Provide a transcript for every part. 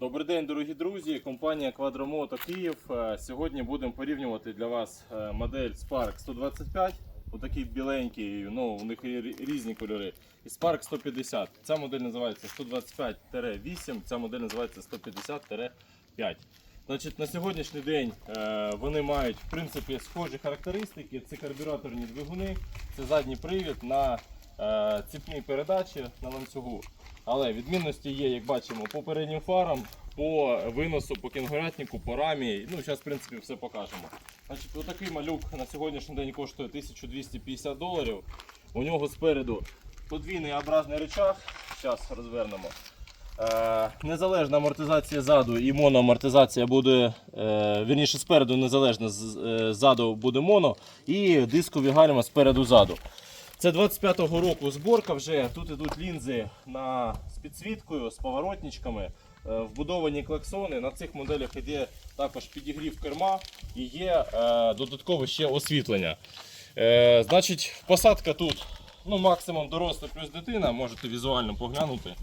Добрий день, дорогі друзі. Компанія Quadromoto Київ. Е, Сьогодні будемо порівнювати для вас е, модель Spark 125. Отакий біленький, ну у них є різні кольори. І Spark 150. Ця модель називається 125-8, ця модель називається 150-5. Значить, на сьогоднішній день е, вони мають в принципі схожі характеристики. Це карбюраторні двигуни, це задній привід на е, ціпній передачі на ланцюгу. Але відмінності є, як бачимо, по переднім фарам, по виносу, по кінгурятнику, по рамі. Ну, зараз, в принципі, все покажемо. Значить, отакий малюк на сьогоднішній день коштує 1250 доларів. У нього спереду подвійний образний рычаг. Зараз розвернемо. Е, незалежна амортизація ззаду і моноамортизація буде, е, вірніше спереду незалежна, ззаду буде моно і дискові гальма спереду ззаду. Це 25-го року зборка вже. Тут ідуть лінзи на, з підсвіткою, з поворотничками, е, вбудовані клаксони. На цих моделях йде також підігрів керма і є е, додаткове ще освітлення. Е, значить, посадка тут ну, максимум дорослий плюс дитина, можете візуально поглянути.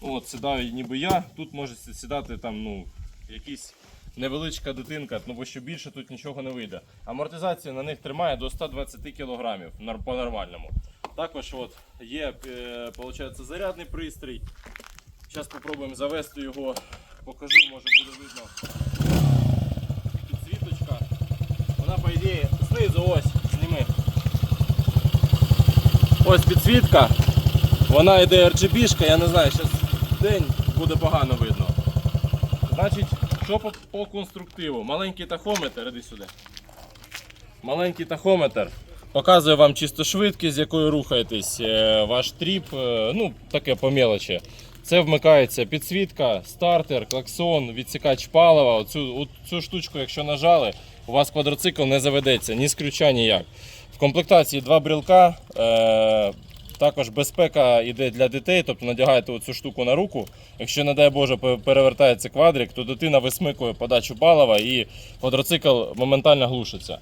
От, сідаю ніби я, тут може сідати там, ну, якийсь невеличка дитинка, ну бо що більше тут нічого не вийде. Амортизація на них тримає до 120 кг по-нормальному. Також от, є е, получається, зарядний пристрій. Зараз спробуємо завести його, покажу, може буде видно. Підсвіточка. Вона, по ідеї, знизу ось, зніми. Ось підсвітка. Вона йде RGB-шка, я не знаю, зараз день буде погано видно. Значить, що по, по конструктиву? Маленький тахометр, іди сюди. Маленький тахометр. Показує вам чисто швидкість, з якою рухаєтесь, е, ваш тріп, е, ну таке по мелочі. Це вмикається підсвітка, стартер, клаксон, відсікач палива. Оцю, цю штучку, якщо нажали, у вас квадроцикл не заведеться, ні з ключа, ніяк. В комплектації два брілка. Також безпека йде для дітей, тобто надягаєте цю штуку на руку. Якщо, не дай Боже, перевертається квадрик, то дитина висмикує подачу палива і квадроцикл моментально глушиться.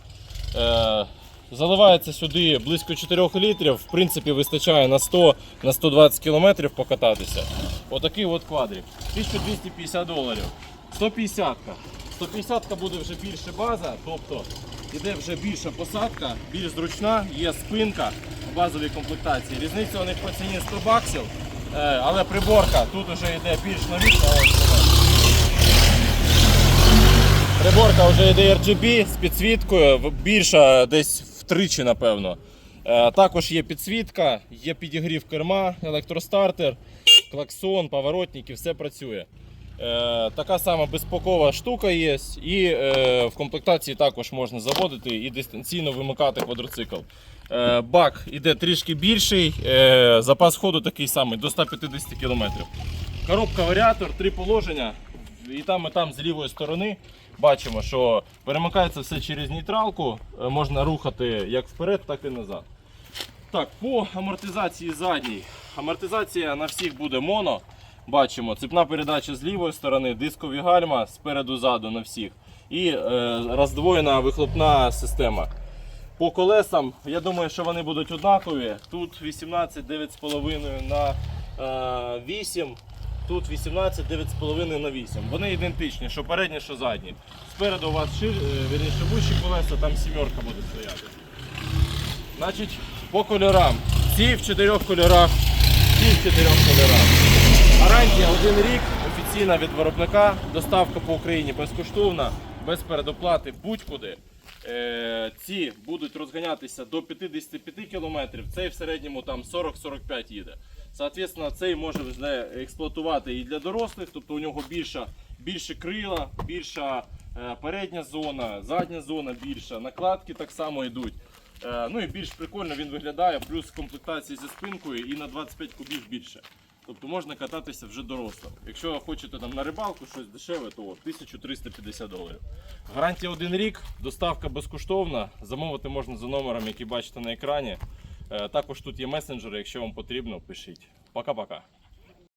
Е, заливається сюди близько 4 літрів. В принципі, вистачає на 100 на 120 кілометрів покататися. Отакий от квадрик. 1250 доларів. 150-ка. 150-ка буде вже більше база, тобто іде вже більша посадка, більш зручна, є спинка базовій комплектації. Різниця у них по ціні 100 баксів, е, але приборка тут вже йде більш новітна. Приборка вже йде RGB з підсвіткою, більша десь втричі, напевно. Е, Також є підсвітка, є підігрів керма, електростартер, клаксон, поворотники, все працює. Е, Така сама безпокова штука є, і е, в комплектації також можна заводити і дистанційно вимикати квадроцикл. Е, Бак іде трішки більший, запас ходу такий самий до 150 км. Коробка варіатор, три положення. І там, і там з лівої сторони бачимо, що перемикається все через нейтралку, можна рухати як вперед, так і назад. Так, по амортизації задній. Амортизація на всіх буде моно. Бачимо, цепна передача з лівої сторони, дискові гальма спереду ззаду на всіх. І е, роздвоєна вихлопна система. По колесам, я думаю, що вони будуть однакові. Тут 18 9,5 на е, 8, тут 18 9,5 на 8. Вони ідентичні, що передні, що задні. Спереду у вас шир, е, колеса, там сімерка буде стояти. Значить, по кольорам. Ці в чотирьох кольорах, ці в чотирьох кольорах. Гарантія один рік, офіційна від виробника, доставка по Україні безкоштовна, без передоплати будь-куди. Е, ці будуть розганятися до 55 км, цей в середньому там 40-45 їде. Соответственно, цей може вже експлуатувати і для дорослих, тобто у нього більша, більше крила, більша е, передня зона, задня зона більша, накладки так само йдуть. Е, Ну і більш прикольно він виглядає, плюс комплектація зі спинкою і на 25 кубів більше. Тобто можна кататися вже дорослим. Якщо хочете там на рибалку щось дешеве, то 1350 доларів. Гарантія один рік, доставка безкоштовна. Замовити можна за номером, який бачите на екрані. Е, Також тут є месенджери, якщо вам потрібно, пишіть. Пока-пока.